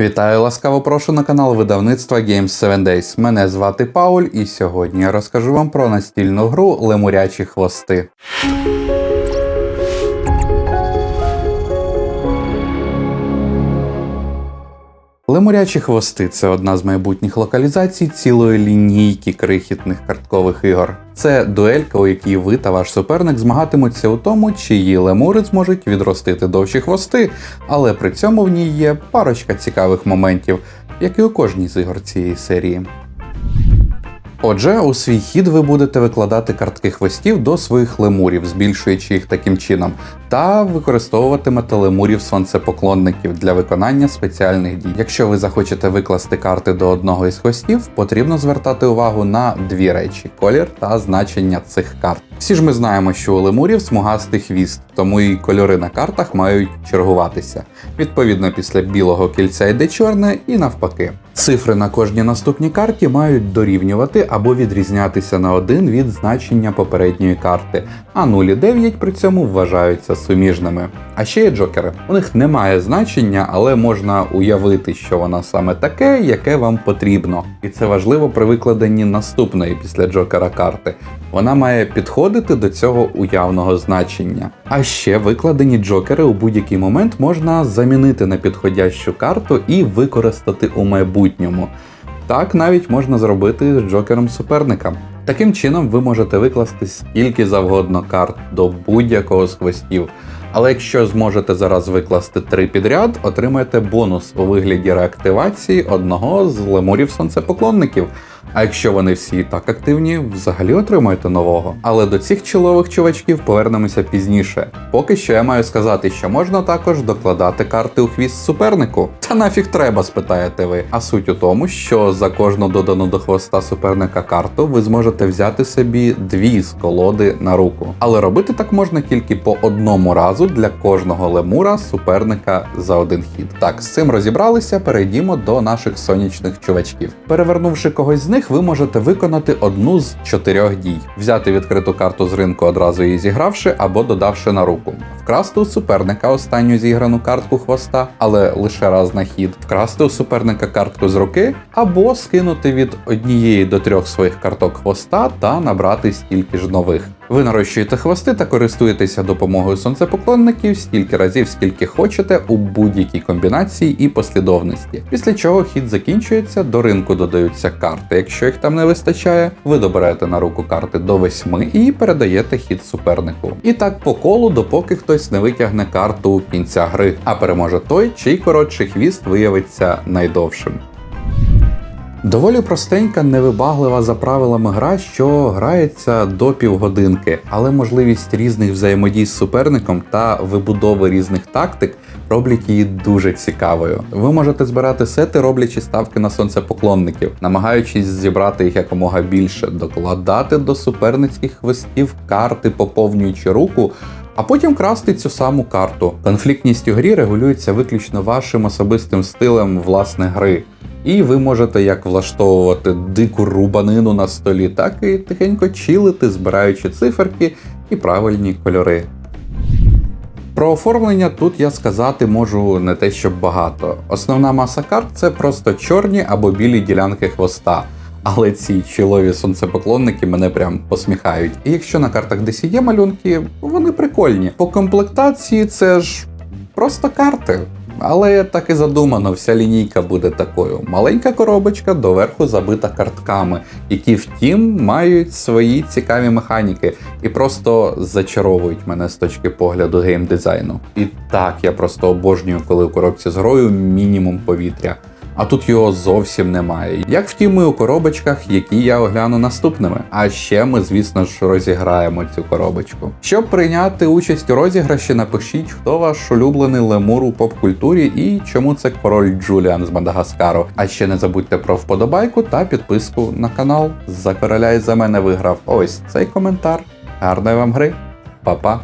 Вітаю, ласкаво прошу на канал видавництва Games 7 Days. Мене звати Пауль, і сьогодні я розкажу вам про настільну гру Лемурячі хвости. Лемурячі хвости це одна з майбутніх локалізацій цілої лінійки крихітних карткових ігор. Це дуелька, у якій ви та ваш суперник змагатимуться у тому, чиї лемури зможуть відростити довші хвости, але при цьому в ній є парочка цікавих моментів, як і у кожній з ігор цієї серії. Отже, у свій хід ви будете викладати картки хвостів до своїх лемурів, збільшуючи їх таким чином, та використовуватимете лемурів сонцепоклонників для виконання спеціальних дій. Якщо ви захочете викласти карти до одного із хвостів, потрібно звертати увагу на дві речі: колір та значення цих карт. Всі ж ми знаємо, що у лемурів смугастий хвіст, тому і кольори на картах мають чергуватися. Відповідно, після білого кільця йде чорне і навпаки. Цифри на кожній наступній карті мають дорівнювати або відрізнятися на один від значення попередньої карти, а 0 і 9 при цьому вважаються суміжними. А ще є джокери. У них немає значення, але можна уявити, що воно саме таке, яке вам потрібно. І це важливо при викладенні наступної після джокера карти. Вона має підходити до цього уявного значення. А ще викладені джокери у будь-який момент можна замінити на підходящу карту і використати у майбутньому. Так навіть можна зробити з джокером суперника. Таким чином, ви можете викласти скільки завгодно карт до будь-якого з хвостів. Але якщо зможете зараз викласти три підряд, отримаєте бонус у вигляді реактивації одного з лемурів сонцепоклонників. А якщо вони всі так активні, взагалі отримаєте нового. Але до цих чолових чувачків повернемося пізніше. Поки що я маю сказати, що можна також докладати карти у хвіст супернику. Та нафіг треба, спитаєте ви. А суть у тому, що за кожну додану до хвоста суперника карту ви зможете взяти собі дві з колоди на руку. Але робити так можна тільки по одному разу для кожного лемура суперника за один хід. Так, з цим розібралися, перейдімо до наших сонячних чувачків. Перевернувши когось з них, ви можете виконати одну з чотирьох дій: взяти відкриту карту з ринку одразу її зігравши або додавши на руку, вкрасти у суперника останню зіграну картку хвоста, але лише раз на хід, вкрасти у суперника картку з руки, або скинути від однієї до трьох своїх карток хвоста та набрати стільки ж нових. Ви нарощуєте хвости та користуєтеся допомогою сонцепоклонників стільки разів, скільки хочете у будь-якій комбінації і послідовності. Після чого хід закінчується, до ринку додаються карти. Якщо їх там не вистачає, ви добираєте на руку карти до восьми і передаєте хід супернику. І так по колу, допоки хтось не витягне карту кінця гри, а переможе той, чий коротший хвіст виявиться найдовшим. Доволі простенька, невибаглива за правилами гра, що грається до півгодинки, але можливість різних взаємодій з суперником та вибудови різних тактик роблять її дуже цікавою. Ви можете збирати сети, роблячи ставки на сонцепоклонників, намагаючись зібрати їх якомога більше, докладати до суперницьких хвостів карти, поповнюючи руку. А потім красти цю саму карту. Конфліктність у грі регулюється виключно вашим особистим стилем власне гри. І ви можете як влаштовувати дику рубанину на столі, так і тихенько чилити, збираючи циферки і правильні кольори. Про оформлення тут я сказати можу не те, щоб багато. Основна маса карт це просто чорні або білі ділянки хвоста. Але ці чолові сонцепоклонники мене прям посміхають. І якщо на картах десь є малюнки, вони прикольні. По комплектації це ж просто карти. Але так і задумано, вся лінійка буде такою. Маленька коробочка доверху забита картками, які втім мають свої цікаві механіки і просто зачаровують мене з точки погляду геймдизайну. І так, я просто обожнюю, коли у коробці з грою мінімум повітря. А тут його зовсім немає. Як втім, і у коробочках, які я огляну наступними. А ще ми, звісно ж, розіграємо цю коробочку. Щоб прийняти участь у розіграші, напишіть, хто ваш улюблений лемур у поп-культурі і чому це король Джуліан з Мадагаскару. А ще не забудьте про вподобайку та підписку на канал. За короля і за мене виграв ось цей коментар. Гарної вам гри, Па-па!